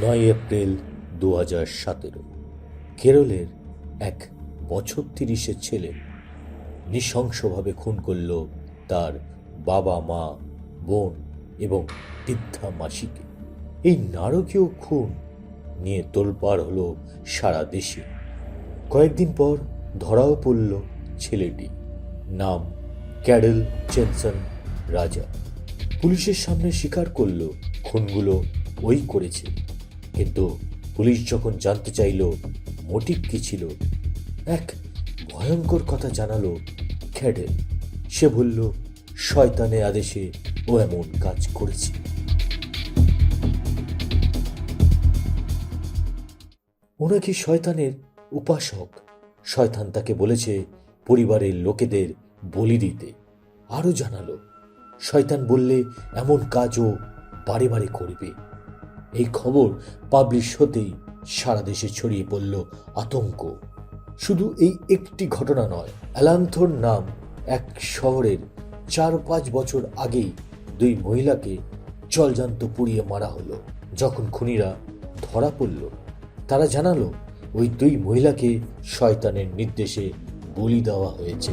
নয় এপ্রিল দু হাজার সতেরো, কেরলের এক বছর তিরিশের ছেলে নৃশংসভাবে খুন করল তার বাবা, মা, বোন এবং বৃদ্ধা মাসিকে। এই নারকীয় খুন নিয়ে তোলপাড় হলো সারা দেশে। কয়েকদিন পর ধরাও পড়ল ছেলেটি, নাম ক্যাডেল চেনসন রাজা। পুলিশের সামনে স্বীকার করল, খুনগুলো ওই করেছে। কিন্তু পুলিশ যখন জানতে চাইল মোটিভ কি ছিল, এক ভয়ঙ্কর কথা জানালো ক্যাডেল সে বলল শয়তানের আদেশে ও এমন কাজ করেছে। ও নাকি শয়তানের উপাসক? শয়তান তাকে বলেছে, পরিবারের লোকেদের বলি দিতে। আরও জানালো, শয়তান বললে এমন কাজও বারে বারে করবে। এই খবর পাবলিশ হতেই সারা দেশে ছড়িয়ে পড়ল আতঙ্ক। শুধু এই একটি ঘটনা নয় অ্যালান্থোর নাম এক শহরের চার পাঁচ বছর আগেই দুই মহিলাকে জলজান্ত পুড়িয়ে মারা হলো। যখন খুনিরা ধরা পড়ল, তারা জানালো, ওই দুই মহিলাকে শয়তানের নির্দেশে বলি দেওয়া হয়েছে।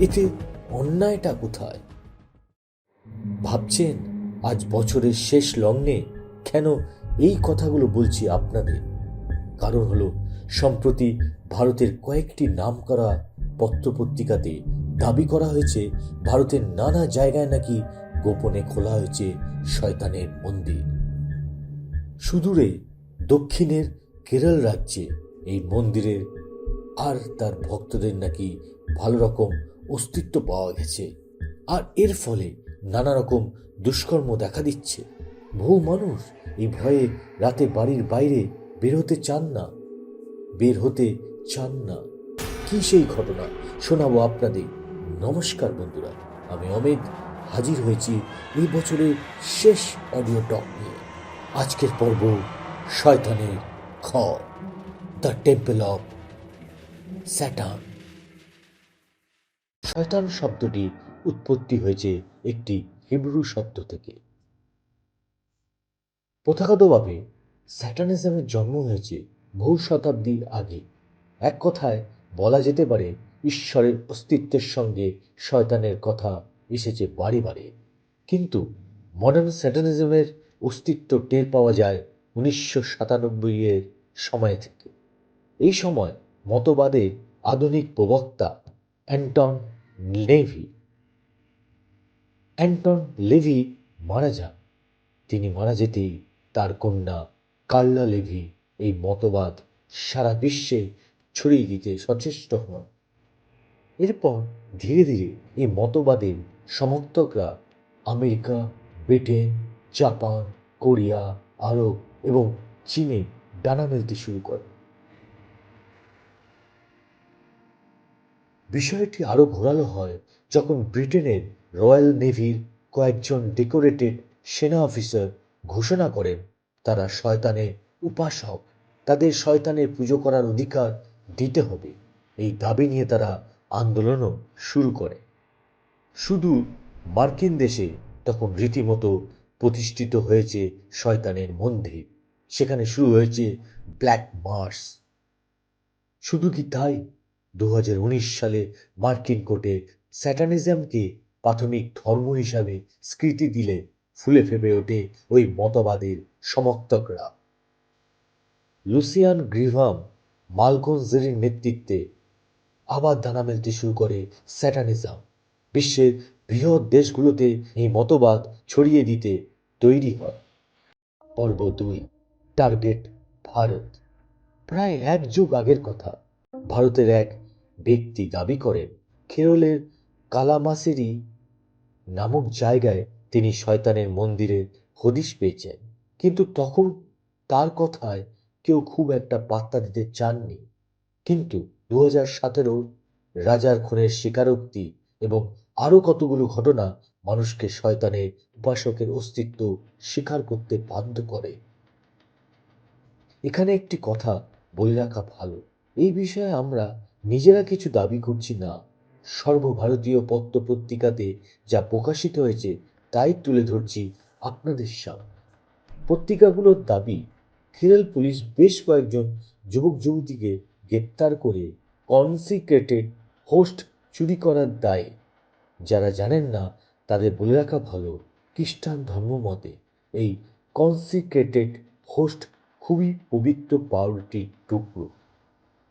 এতে অন্যায়টা কোথায়? ভাবছেন, আজ বছরের শেষ লগ্নে কেন এই কথাগুলো বলছি আপনাদের? কারণ হলো, সম্প্রতি ভারতের কয়েকটি নামকরা পত্রপত্রিকাতে দাবি করা হয়েছে, ভারতের নানা জায়গায় নাকি গোপনে খোলা হয়েছে শয়তানের মন্দির। সুদূরে দক্ষিণের কেরল রাজ্যে এই মন্দিরের আর তার ভক্তদের নাকি ভালো রকম অস্তিত্ব পাওয়া গেছে। আর এর ফলে নানা রকম দুষ্কর্ম দেখা দিচ্ছে। বহু মানুষ এই ভয়ে রাতে বাড়ির বাইরে বের হতে চান না। বের হতে চান না। কি সেই ঘটনা? শোনাবো আপনাদের। নমস্কার বন্ধুরা, আমি অমিত। হাজির হয়েছি এই বছরের শেষ অডিও টক নিয়ে। আজকের পর্ব শয়তানের খ দ্য টেম্পল অফ স্যাটার্ন। শয়তান শব্দটি উৎপত্তি হয়েছে একটি হিব্রু শব্দ থেকে। প্রথাগতভাবে স্যাটানিজমের জন্ম হয়েছে বহু শতাব্দী আগে। এক কথায় বলা যেতে পারে, ঈশ্বরের অস্তিত্বের সঙ্গে শয়তানের কথা এসেছে বারে বারে। কিন্তু মডার্ন স্যাটানিজমের অস্তিত্ব টের পাওয়া যায় উনিশশো সাতানব্বই এর সময় থেকে। এই সময় মতবাদের আধুনিক প্রবক্তা অ্যান্টন লেভি অ্যান্টন লেভি মারা যান। তিনি মারা যেতেই তার কন্যা কার্লা লেভি এই মতবাদ সারা বিশ্বে ছড়িয়ে দিতে সচেষ্ট হন। এরপর ধীরে ধীরে এই মতবাদের সমর্থকরা আমেরিকা, ব্রিটেন, জাপান, কোরিয়া, আরব এবং চীনে ডানা মেলতে শুরু করে। বিষয়টি আরও ঘোরালো হয় যখন ব্রিটেনের রয়্যাল নেভির কয়েকজন ডেকোরেটেড সেনা অফিসার ঘোষণা করেন, তারা শয়তানের উপাসক। তাদের শয়তানের পুজো করার অধিকার দিতে হবে। এই দাবি নিয়ে তারা আন্দোলনও শুরু করে। শুধু মার্কিন দেশে তখন রীতিমতো প্রতিষ্ঠিত হয়েছে শয়তানের মন্দির। সেখানে শুরু হয়েছে ব্ল্যাক মার্স শুধু কি তাই? দু হাজার উনিশ সালে মার্কিন কোর্টে স্যাটানিজমকে প্রাথমিক ধর্ম হিসাবে স্বীকৃতি দিলে ফুলে ফেপে ওঠে ওই মতবাদের সমর্থকরা। লুসিয়ান গ্রিভাম মালকোনজেরির নেতৃত্বে আবার দানা মেলতে শুরু করে স্যাটানিজম। বিশ্বের বৃহৎ দেশগুলোতে এই মতবাদ ছড়িয়ে দিতে তৈরি হয়। পর্ব দুই, টার্গেট ভারত। প্রায় এক যুগ আগের কথা। ভারতের এক ব্যক্তি দাবি করেন, কেরলের কালামাসেরি নামক জায়গায় তিনি শয়তানের মন্দিরের হদিশ পেয়েছেন। কিন্তু তখন তার কথায় কেউ খুব একটা পাত্তা দিতে চাননি। কিন্তু দু হাজার সতেরো রাজার খুনের স্বীকারোক্তি এবং আরও কতগুলো ঘটনা মানুষকে শয়তানের উপাসকের অস্তিত্ব স্বীকার করতে বাধ্য করে। এখানে একটি কথা বলে রাখা ভালো। এই বিষয়ে আমরা নিজেরা কিছু দাবি করছি না। সর্বভারতীয় পত্র পত্রিকাতে যা প্রকাশিত হয়েছে তাই তুলে ধরছি আপনাদের সামনে। পত্রিকাগুলোর দাবি, কেরল পুলিশ বেশ কয়েকজন যুবক যুবতীকে গ্রেপ্তার করে কনসিক্রেটেড হোস্ট চুরি করার দায়ে। যারা জানেন না, তাদের বলে রাখা ভালো, খ্রিস্টান ধর্মমতে এই কনসিক্রেটেড হোস্ট খুবই পবিত্র পাউরুটির টুকরো,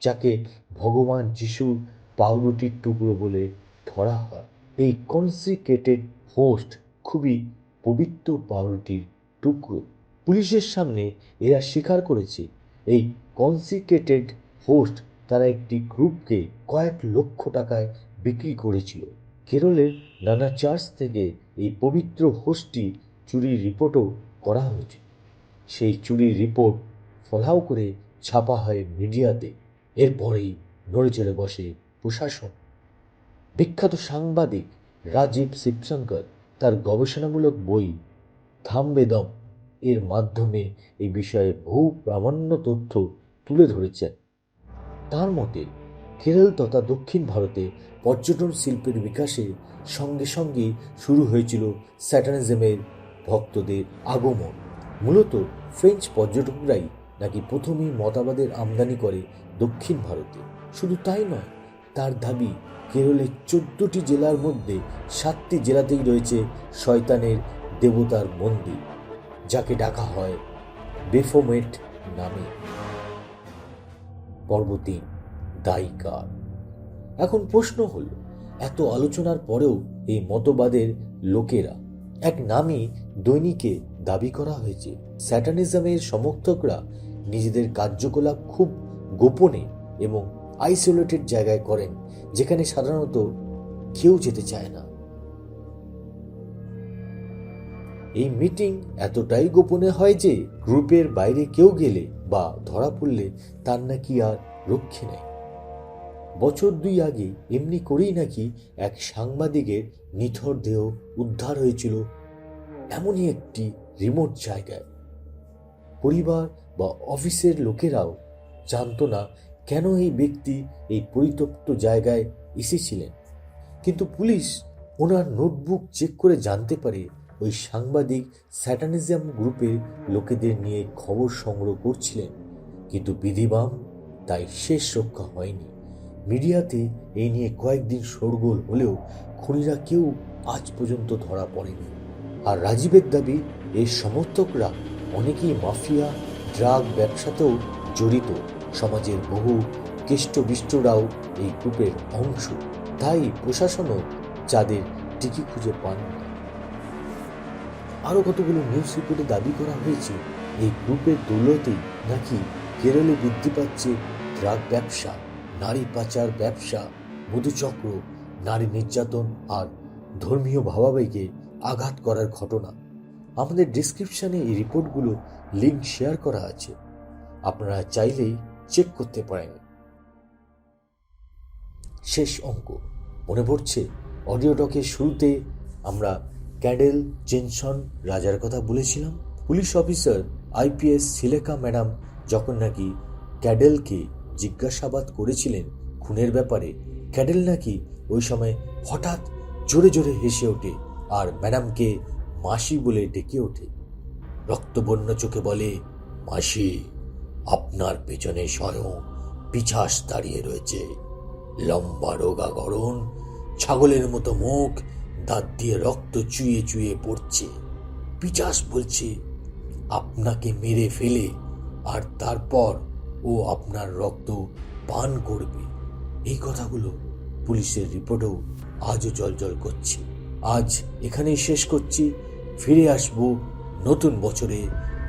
যাকে ভগবান যিশুর পাউরুটির টুকরো বলে ধরা হয়। এই কনসিক্রেটেড হোস্ট খুবই পবিত্র পাউরুটির টুকরো। পুলিশের সামনে এরা স্বীকার করেছে, এই কনসিক্রেটেড হোস্ট তারা একটি গ্রুপকে কয়েক লক্ষ টাকায় বিক্রি করেছিল। কেরলের নানা চার্চ থেকে এই পবিত্র হোস্টটি চুরির রিপোর্টও করা হয়েছে। সেই চুরির রিপোর্ট ফলাও করে ছাপা হয় মিডিয়াতে। এরপরেই নড়ে চড়ে বসে প্রশাসন। বিখ্যাত সাংবাদিক রাজীব শিবশঙ্কর তার গবেষণামূলক বই থামবেদম এর মাধ্যমে এই বিষয়ে বহু প্রামাণ্য তথ্য তুলে ধরেছেন। তার মতে, কেরল তথা দক্ষিণ ভারতে পর্যটন শিল্পের বিকাশের সঙ্গে সঙ্গে শুরু হয়েছিল স্যাটানিজমের ভক্তদের আগমন। মূলত ফ্রেঞ্চ পর্যটকরাই নাকি প্রথমেই মতাবাদের আমদানি করে দক্ষিণ ভারতে। শুধু তাই নয় তার দাবি, কেরলের চোদ্দটি জেলার মধ্যে সাতটি জেলাতেই রয়েছে শয়তানের দেবতার মন্দির, যাকে ডাকা হয় বেফোমেট নামে। পর্বতী দায়িকার এখন প্রশ্ন হল, এত আলোচনার পরেও এই মতবাদের লোকেরা এক নামই দৈনিকে দাবি করা হয়েছে। স্যাটানিজমের সমর্থকরা নিজেদের কার্যকলাপ খুব গোপনে এবং আইসোলেটেড জায়গায় করেন, যেখানে সাধারণত কেউ যেতে চায় না। এই মিটিং এতটাই গোপনে হয় যে গ্রুপের বাইরে কেউ গেলে বা ধরা পড়লে তার নাকি আর রক্ষে নেই। বছর দুই আগে এমনি করেই নাকি এক সাংবাদিকের নিথর দেহ উদ্ধার হয়েছিল এমনই একটি রিমোট জায়গায়। পরিবার বা অফিসের লোকেরাও জানতো না কেন এই ব্যক্তি এই পরিত্যক্ত জায়গায় এসেছিলেন? কিন্তু পুলিশ ওনার নোটবুক চেক করে জানতে পারে ওই সাংবাদিক স্যাটানিজম গ্রুপের লোকেদের নিয়ে খবর সংগ্রহ করছিলেন। কিন্তু বিধিবাম তাই শেষ রক্ষা হয়নি। মিডিয়াতে এই নিয়ে কয়েকদিন শোরগোল হলেও খুনিরা কেউ আজ পর্যন্ত ধরা পড়েনি। আর রাজীবের দাবি, এর সমর্থকরা অনেকেই মাফিয়া, ড্রাগ ব্যবসাতেও জড়িত। সমাজের বহু কেষ্টবিষ্টরাও এই গ্রুপের অংশ। তাই প্রশাসনও যাদের টিকি খুঁজে পান আরও কতগুলো নিউজ রিপোর্টে দাবি করা হয়েছে, এই গ্রুপের দৌলতেই নাকি কেরলে বৃদ্ধি পাচ্ছে ড্রাগ ব্যবসা, নারী পাচার ব্যবসা, মধুচক্র, নারী নির্যাতন আর ধর্মীয় ভাবাবেগে আঘাত করার ঘটনা। আমাদের ডিসক্রিপশনে এই রিপোর্টগুলো লিঙ্ক শেয়ার করা আছে। আপনারা চাইলেই চেক করতে পারেন। শেষ অঙ্ক। মনে পড়ছে, অডিও টকের শুরুতে আমরা ক্যাডেল জেনসন রাজার কথা বলেছিলাম। পুলিশ অফিসার আইপিএস সিলেকা ম্যাডাম যখন নাকি ক্যাডেলকে জিজ্ঞাসাবাদ করেছিলেন খুনের ব্যাপারে, ক্যাডেল নাকি ওই সময় হঠাৎ জোরে জোরে হেসে ওঠে আর ম্যাডামকে মাসি বলে ডেকে ওঠে। রক্তবর্ণ চোখে বলে, মাসি আপনার পেছনে স্বয়ং পিছাস দাঁড়িয়ে রয়েছে। লম্বা রোগা গরণ, ছাগলের মতো মুখ, দাঁত দিয়ে রক্ত চুয়ে চুয়ে পড়ছে। পিচাস বলছে, আপনাকে মেরে ফেলে, আর তারপর ও আপনার রক্ত পান করবে। এই কথাগুলো পুলিশের রিপোর্টেও আজও জলজল করছে। আজ এখানেই শেষ করছি। ফিরে আসব নতুন বছরে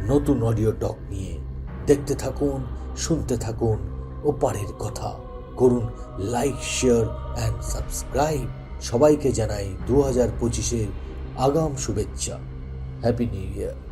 নতুন অডিও টক নিয়ে। দেখতে থাকুন, শুনতে থাকুন। ওপারের কথা। করুন লাইক শেয়ার অ্যান্ড সাবস্ক্রাইব সবাইকে জানাই দু হাজার পঁচিশের আগাম শুভেচ্ছা। Happy new year